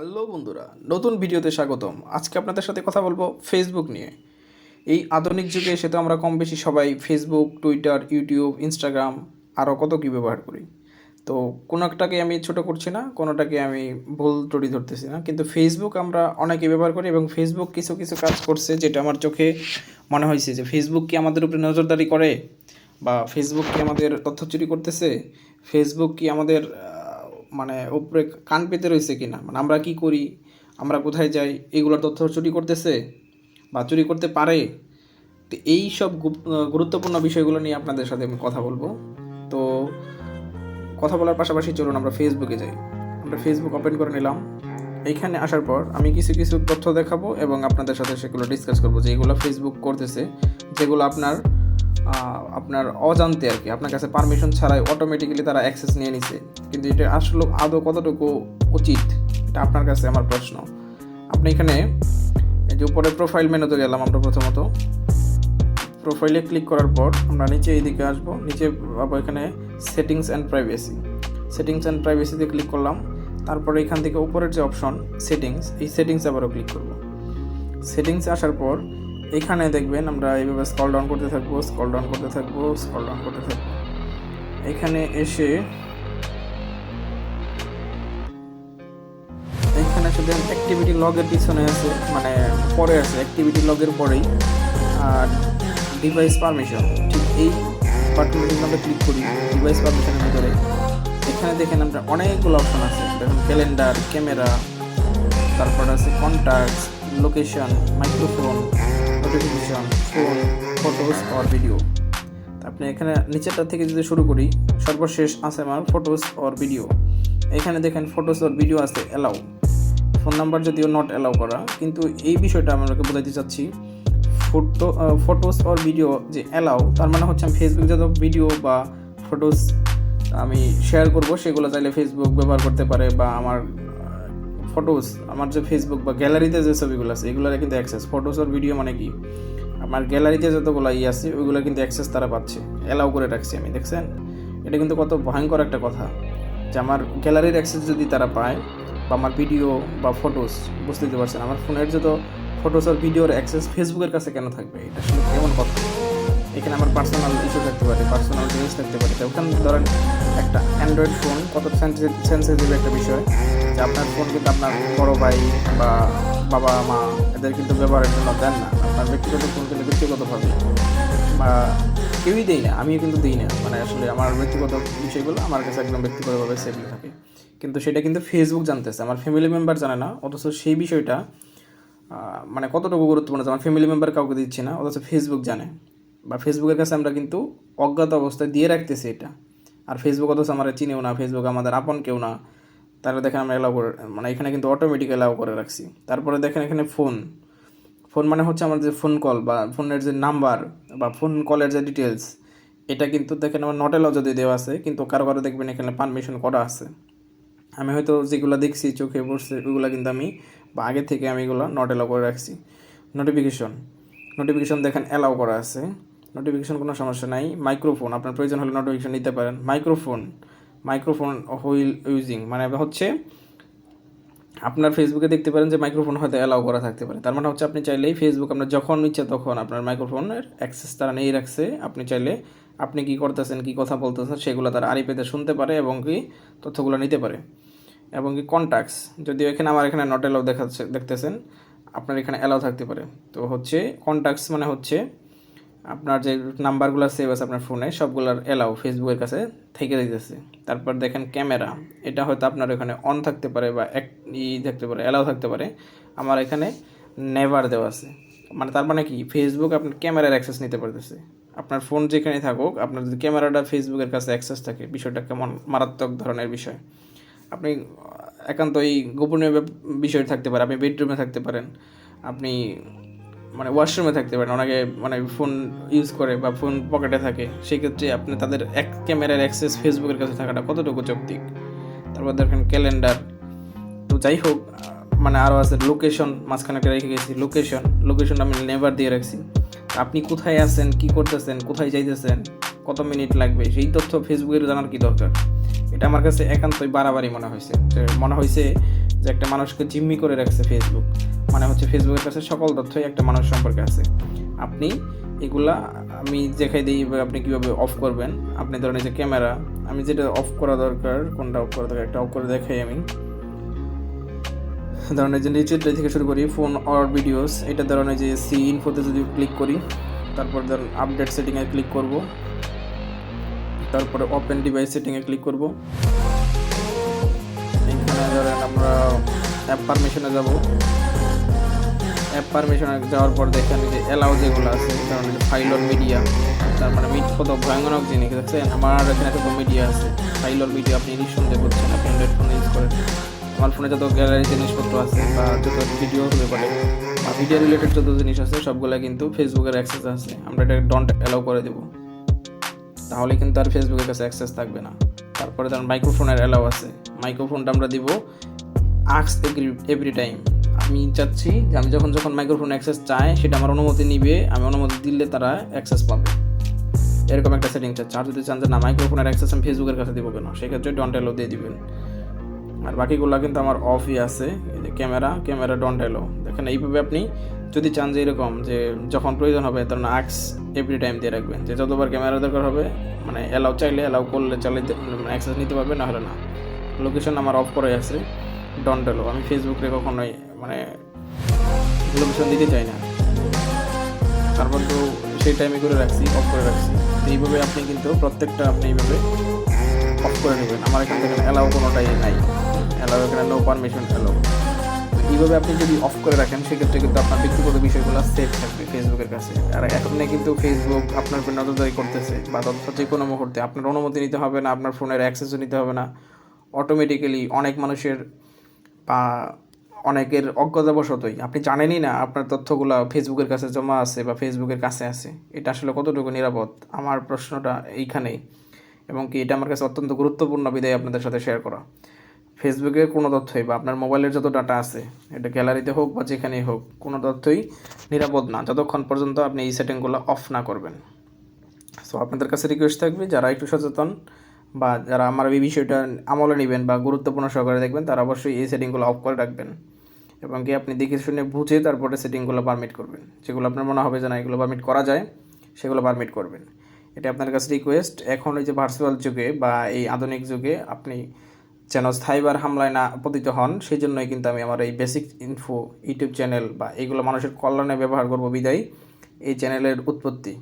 Hello বন্ধুরা, নতুন ভিডিওতে স্বাগতম। আজকে আপনাদের সাথে কথা বলব ফেসবুক নিয়ে। এই আধুনিক যুগে এসে তো আমরা কম বেশি সবাই ফেসবুক টুইটার ইউটিউব ইনস্টাগ্রাম আরও কত কী ব্যবহার করি। তো কোনো একটাকে আমি ছোট করছি না, কোনোটাকে আমি ভুল ত্রুটি ধরতেছি না। কিন্তু ফেসবুক আমরা অনেকে ব্যবহার করি এবং ফেসবুক কিছু কিছু কাজ করছে যেটা আমার চোখে মনে হয়েছে যে ফেসবুক কি আমাদের উপরে নজরদারি করে? বা ফেসবুক কি আমাদের তথ্য চুরি করতেছে? ফেসবুক কি আমাদের মানে উপরে কান পেতে রয়েছে কিনা? মানে আমরা কি করি? আমরা কোথায় যাই? এগুলোর তথ্য চুরি করতেছে বা চুরি করতে পারে? তো এই সব গুরুত্বপূর্ণ বিষয়গুলো নিয়ে আপনাদের সাথে আমি কথা বলব। তো কথা বলার পাশাপাশি চলুন আমরা ফেসবুকে যাই। আমরা ফেসবুক ওপেন করে নিলাম। এইখানে আসার পর আমি কিছু কিছু তথ্য দেখাবো এবং আপনাদের সাথে সেগুলো ডিসকাস করব যে এগুলো ফেসবুক করতেছে, যেগুলো আপনার আপনার অজান্তে আর কি। আপনার কাছে পারমিশন ছাড়াই অটোমেটিক্যালি তারা অ্যাক্সেস নিয়ে নিছে। কিন্তু এটা আসলে আদৌ কতটুকু উচিত, এটা আপনার কাছে আমার প্রশ্ন। আপনি এখানে যে উপরে প্রোফাইল মেনুতে গেলাম আমরা প্রথমত। প্রোফাইলে ক্লিক করার পর আমরা নিচে এইদিকে আসব। নিচে পাবো এখানে settings and privacy settings and প্রাইভেসিতে click করলাম। তারপরে এখান থেকে উপরের যে অপশন সেটিংস এই সেটিংস আবারও ক্লিক করব। সেটিংস আসার পর এখানে দেখবেন আমরা এইভাবে স্কল ডাউন করতে থাকব স্কল ডাউন করতে থাকব স্কল ডাউন করতে থাকব। এখানে এসে এখানে শুধু অ্যাক্টিভিটি লগের পিছনে আছে মানে পরে আছে অ্যাক্টিভিটি লগের পরেই। আর ডিভাইস পারমিশন ঠিক এই বাটনে আমরা ক্লিক করি ডিভাইস পারমিশনের ভিতরে। এখানে দেখেন আমরা অনেকগুলো অপশন আছে, দেখুন ক্যালেন্ডার ক্যামেরা তারপর আছে contacts location microphone notification photos or video আপনি এখানে নিচেরটা থেকে যদি শুরু করি, সর্বশেষ আছে আমার ফটোস অর ভিডিও এখানে দেখেন ফটোস অর ভিডিও আছে অ্যালাউ ফোন নাম্বার যদিও নট অ্যালাউ করা, কিন্তু এই বিষয়টা আমাকে বোঝাতে চাচ্ছি। ফটো ফটোস অর ভিডিও যে অ্যালাউ তার মানে হচ্ছে আমি ফেসবুক যত ভিডিও বা ফটোস আমি শেয়ার করব, সেগুলো চাইলে ফেসবুক ব্যবহার করতে পারে বা আমার ফটোস আমার যে ফেসবুক বা গ্যালারিতে যে ছবিগুলো আছে, এগুলোর কিন্তু অ্যাক্সেস ফটোস আর ভিডিও মানে কি? আমার গ্যালারিতে যতগুলো ই আছে, ওইগুলো কিন্তু অ্যাক্সেস তারা পাচ্ছে। অ্যালাউ করে রাখছি আমি, দেখছেন? এটা কিন্তু কত ভয়ঙ্কর একটা কথা যে আমার গ্যালারির অ্যাক্সেস যদি তারা পায় বা আমার ভিডিও বা ফটোস বুঝতে দিতে পারছেন? আমার ফোনের যত ফটোস আর ভিডিওর অ্যাক্সেস ফেসবুকের কাছে কেন থাকবে? এটা আসলে কেমন কথা। এখানে আমার পার্সোনাল ইস্যু থাকতে পারে পার্সোনাল জিনিস থাকতে পারে। ওখানে ধরেন একটা অ্যান্ড্রয়েড ফোন কত সেন্সিটিভ একটা বিষয়। যে আপনার ফোন কিন্তু আপনার বড় ভাই বা বাবা, মা এদের কিন্তু ব্যবহারের জন্য দেন না। আপনার ব্যক্তিগত ফোন কিন্তু ব্যক্তিগতভাবে। বা কেউই দেই না, আমিও কিন্তু দিই না। মানে আসলে আমার ব্যক্তিগত বিষয়গুলো আমার কাছে একদম ব্যক্তিগতভাবে সেটল থাকে। কিন্তু সেটা কিন্তু ফেসবুক জানতেছে। আমার ফ্যামিলি মেম্বার জানে না, অথচ সেই বিষয়টা মানে কতটুকু গুরুত্বপূর্ণ আমার ফ্যামিলি মেম্বার কাউকে দিচ্ছি না, অথচ ফেসবুক জানে। বা ফেসবুকের কাছে আমরা কিন্তু অজ্ঞাত অবস্থায় দিয়ে রাখতেছি এটা। আর ফেসবুক অথচ আমরা চিনেও না ফেসবুক আমাদের আপন কেউ না। তাহলে দেখেন আমরা এলাও করে মানে এখানে কিন্তু অটোমেটিক এলাও করে রাখছি। তারপরে দেখেন এখানে ফোন ফোন মানে হচ্ছে আমাদের যে ফোন কল বা ফোনের যে নাম্বার বা ফোন কলের যে ডিটেলস এটা কিন্তু দেখেন আমার নট এলাও যদি দেওয়া আছে, কিন্তু কারও কারও দেখবেন এখানে পারমিশন করা আছে। আমি হয়তো যেগুলো দেখছি চোখে পড়ছে, ওইগুলো কিন্তু আমি বা আগে থেকে আমি এগুলো নট এলাও করে রাখছি। নোটিফিকেশন নোটিফিকেশন দেখেন অ্যালাউ করা আছে। নোটিফিকেশন কোনো সমস্যা নাই। মাইক্রোফোন আপনার প্রয়োজন হলে নোটিফিকেশন নিতে পারেন। মাইক্রোফোন মাইক্রোফোন হুইল ইউজিং মানে হচ্ছে আপনার ফেসবুকে দেখতে পারেন যে মাইক্রোফোন হয়তো অ্যালাউ করা থাকতে পারে। তার মানে হচ্ছে আপনি চাইলেই ফেসবুক আপনার যখন ইচ্ছে তখন আপনার মাইক্রোফোনের অ্যাক্সেস তারা নিয়ে রাখছে। আপনি চাইলে আপনি কি করতেছেন, কি কথা বলতেছেন সেগুলো তারা আড়ি পেতে শুনতে পারে এবং কি তথ্যগুলো নিতে পারে। এবং কি কন্ট্যাক্টস যদিও এখানে আমার এখানে নট অ্যালাউ দেখাচ্ছে, দেখতেছেন, আপনার এখানে অ্যালাউ থাকতে পারে। তো হচ্ছে কন্ট্যাক্টস মানে হচ্ছে আপনার যে নাম্বারগুলো সেভ আছে আপনার ফোনে সবগুলোর এলাও ফেসবুকের কাছে থেকে দিতেছে। তারপর দেখেন ক্যামেরা এটা হয়তো আপনার এখানে অন থাকতে পারে বা এক, ই থাকতে পারে এলাও থাকতে পারে। আমার এখানে নেভার দেওয়া আছে। মানে তার মানে কি? ফেসবুক আপনার ক্যামেরার অ্যাক্সেস নিতে পারতেছে। আপনার ফোন যেখানে থাকুক, আপনার যদি ক্যামেরাটা ফেসবুকের কাছে অ্যাক্সেস থাকে, বিষয়টা কেমন? মারাত্মক ধরনের বিষয়। আপনি একান্ত এই গোপনীয় বিষয় থাকতে পারে, আপনি বেডরুমে থাকতে পারেন। আপনি মানে ওয়াশরুমে থাকতে পারেন। অনেকে মানে ফোন ইউজ করে বা ফোন পকেটে থাকে। সেক্ষেত্রে আপনি তাদের এক ক্যামেরার অ্যাক্সেস ফেসবুকের কাছে থাকাটা কতটুকু যৌক্তিক? তারপর দেখেন ক্যালেন্ডার তো যাই হোক মানে আরও আছে লোকেশন মাঝখানে একটা রেখে গেছি। লোকেশন লোকেশন আমি নেভার দিয়ে রাখছি। আপনি কোথায় আছেন, কি করতেছেন, কোথায় যাইতেছেন, কত মিনিট লাগবে? সেই তথ্য ফেসবুকের জানার কি দরকার? এটা আমার কাছে একান্তই বাড়াবাড়ি মনে হয়েছে। মনে হয়েছে যে একটা মানুষকে জিম্মি করে রাখছে ফেসবুক মানে হচ্ছে ফেসবুকের কাছে সকল তথ্যই একটা মানুষ সম্পর্কে আছে। আপনি এগুলা আমি দেখাই দিই, আপনি কীভাবে অফ করবেন। আপনি ধরেন যে ক্যামেরা, আমি যেটা অফ করা দরকার, কোনটা অফ করা দরকার, একটা অফ করে দেখাই আমি। ধরনের যে নিচের থেকে শুরু করি ফোন অর ভিডিওস এটা ধরনের যে সি ইনফোতে যদি ক্লিক করি, তারপর ধরুন আপডেট সেটিংয়ে ক্লিক করব। তারপরে ওপেন ডিভাইস সেটিংয়ে ক্লিক করব। অ্যাপ পারমিশনে যাব। অ্যাপ পারমিশনে যাওয়ার পর দেখেন যে অ্যালাউ যেগুলো আছে কারণ ফাইল অর মিডিয়া তার মানে মিট কত ভয়ঙ্কর জিনিস দেখছেন, আমার এখানে কত মিডিয়া আছে। ফাইল অর মিডিয়া আপনি নিঃসন্দেহ করছেন, আপনি অ্যান্ড্রয়েড ফোন ইউজ করেন। আমার ফোনে যত গ্যালারি জিনিসপত্র আছে বা যত ভিডিও হতে পারে, বা ভিডিও রিলেটেড যত জিনিস আছে, সবগুলো কিন্তু ফেসবুকের অ্যাক্সেস আছে। আমরা এটা ডন্ট অ্যালাউ করে দেবো। তাহলে কিন্তু আর ফেসবুকের কাছে অ্যাক্সেস থাকবে না। তারপরে তার মাইক্রোফোনের অ্যালাউ আছে। মাইক্রোফোনটা আমরা দিব আক্স এভরি টাইম আমি চাচ্ছি যে আমি যখন যখন মাইক্রোফোন অ্যাক্সেস চাই, সেটা আমার অনুমতি নিবে, আমি অনুমতি দিলে তারা অ্যাক্সেস পাবে। এরকম একটা সেটিং চাচ্ছে। আর যদি চান যে না মাইক্রোফোনের অ্যাক্সেস আমি ফেসবুকের কাছে দিব কেন? সেক্ষেত্রে ডন্ট অ্যালো দিয়ে দিবেন। আর বাকিগুলো কিন্তু আমার অফই আছে। এই যে ক্যামেরা ক্যামেরা ডন্ট এলো দেখেন, এইভাবে আপনি যদি চান যে এরকম, যে যখন প্রয়োজন হবে তখন আক্স এভরি টাইম দিয়ে রাখবেন। যে যতবার ক্যামেরা দরকার হবে মানে অ্যালাউ চাইলে অ্যালাউ করলে চালাইতে অ্যাক্সেস নিতে পারবে না হলে না। লোকেশন আমার অফ করে আছে। ডন্ট এলো আমি ফেসবুকে কখনোই মানে লোকেশন দিতে চাই না। তারপর তো সেই টাইমে করে রাখছি অফ করে রাখছি। এইভাবে আপনি কিন্তু প্রত্যেকটা আপনি এইভাবে অফ করে নেবেন। আমার এখান থেকে অ্যালাউ কোনোটাই নাই। অ্যালাউ এখানে নো পারমিশন অ্যালাউ এইভাবে আপনি যদি অফ করে রাখেন, সেক্ষেত্রে কিন্তু আপনার ব্যক্তিগত বিষয়গুলো সেফ থাকবে ফেসবুকের কাছে। আর এখন কিন্তু ফেসবুক আপনার উপর নজরদারি করতেছে, বা তথ্য যে কোনো মুহূর্তে। আপনার অনুমতি নিতে হবে না, আপনার ফোনের অ্যাক্সেসও নিতে হবে না। অটোমেটিক্যালি অনেক মানুষের বা অনেকের অজ্ঞতাবশতই। আপনি জানেনই না আপনার তথ্যগুলো ফেসবুকের কাছে জমা আছে বা ফেসবুকের কাছে আছে। এটা আসলে কতটুকু নিরাপদ? আমার প্রশ্নটা এইখানেই। এবং কি এটা আমার কাছে অত্যন্ত গুরুত্বপূর্ণ বিদায় আপনাদের সাথে শেয়ার করা। ফেসবুকে কোনো তথ্যই বা আপনার মোবাইলের যত ডাটা আছে, এটা গ্যালারিতে হোক বা যেখানেই হোক, কোনো তথ্যই নিরাপদ না। যতক্ষণ পর্যন্ত আপনি এই সেটিংগুলো অফ না করবেন। সো আপনাদের কাছে রিকোয়েস্ট থাকবে, যারা একটু সচেতন বা যারা আমার এই বিষয়টা আমলে নেবেন বা গুরুত্বপূর্ণ সহকারে দেখবেন, তারা অবশ্যই এই সেটিংগুলো অফ করে রাখবেন। এবং কি আপনি দেখে শুনে বুঝে তারপরে সেটিংগুলো পারমিট করবেন। যেগুলো আপনার মনে হবে যে না, এগুলো পারমিট করা যায়, সেগুলো পারমিট করবেন। এটা আপনার কাছে রিকোয়েস্ট এখন এই যে ভার্চুয়াল যুগে বা এই আধুনিক যুগে আপনি যেন সাইবার হামলায় না পতিত হন সেই জন্যই কিন্তু আমি আমার এই বেসিক ইনফো ইউটিউব চ্যানেল বা এইগুলো মানুষের কল্যাণে ব্যবহার করব বিদায়। এই চ্যানেলের উৎপত্তি।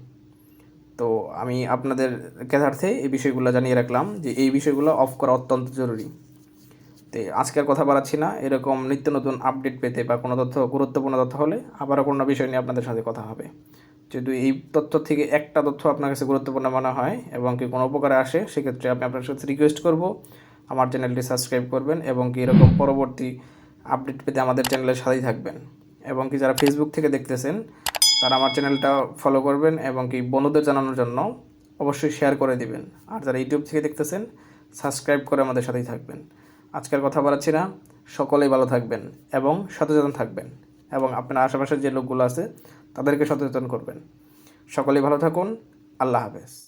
তো আমি আপনাদের জ্ঞাতার্থে এই বিষয়গুলো জানিয়ে রাখলাম যে এই বিষয়গুলো অফ করা অত্যন্ত জরুরি। তো আজকের কথা বাড়াচ্ছি না, এরকম নিত্য নতুন আপডেট পেতে বা কোনো তথ্য, গুরুত্বপূর্ণ তথ্য হলে আবারও কোনো বিষয় নিয়ে আপনাদের সাথে কথা হবে। যদি এই তথ্য থেকে একটা তথ্য আপনার কাছে গুরুত্বপূর্ণ মনে হয় এবং কি কোনো উপকারে আসে, সেক্ষেত্রে আমি আপনার সাথে রিকোয়েস্ট করব। আমার চ্যানেলটি সাবস্ক্রাইব করবেন এবং কি এরকম পরবর্তী আপডেট পেতে আমাদের চ্যানেলের সাথেই থাকবেন। এবং কি যারা ফেসবুক থেকে দেখতেছেন তারা আমার চ্যানেলটা ফলো করবেন এবং কি বন্ধুদের জানানোর জন্য অবশ্যই শেয়ার করে দিবেন। আর যারা ইউটিউব থেকে দেখতেছেন সাবস্ক্রাইব করে আমাদের সাথেই থাকবেন। আজকের কথা বাড়াচ্ছি না, সকলেই ভালো থাকবেন এবং সচেতন থাকবেন এবং আপনার আশেপাশের যে লোকগুলো আছে, তাদেরকে সচেতন করবেন। সকলেই ভালো থাকুন, আল্লাহ হাফেজ।